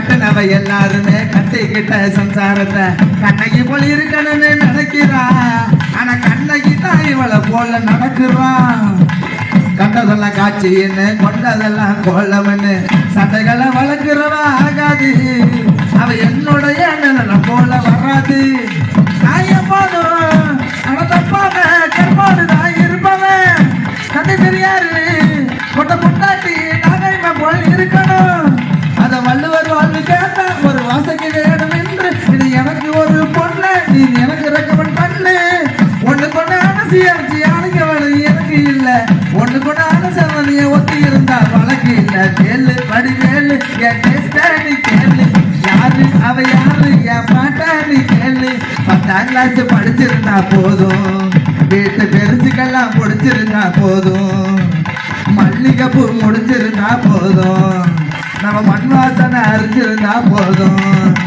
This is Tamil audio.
கட்டணவ எல்லாருமே கட்டிக்கிட்ட சம்சாரத்தை கண்ணகி போல இருக்கணும்னு நினைக்கிறா. ஆனா கண்ணகி தான் இவளை போல நடக்கிறான் கண்டதெல்லாம் காட்சின்னு கொண்டதெல்லாம் கோலம்னு சட்டைகளை வளர்க்கிறவா ஆகாது. அவ என்னுடைய அண்ணன் போல வராது. நான் எப்போதும் அடத்தப்பான கற்பாடு தான் இருப்பவன். தந்தை பெரியாரு கொட்ட கொண்டாட்டி நகைமை போல் இருக்கணும். வாழ்வு ஒரு வாசகி வேணும் என்று. இது எனக்கு ஒரு பொண்ணு. நீ எனக்கு ரெக்கமெண்ட் பண்ணு. ஒண்ணு கொண்டு அனசி அரைச்சி அணைக்கவளு எனக்கு இல்லை. ஒண்ணு கொண்டு அனசவனிய ஒத்தி இருந்தா வழக்கு இல்லை. கேளு படி மேலு என் டேஸ்ட நீ கேளு. யாரு அவ யாரு என் பாட்ட நீ கேளு. பத்தாம் கிளாஸ் படிச்சிருந்தா போதும். வீட்டு பெருசுக்கெல்லாம் பிடிச்சிருந்தா போதும். மல்லிகைப்பூ முடிஞ்சிருந்தா போதும். நம்ம மண் வாசனை அரிஞ்சிருந்தா போதும்.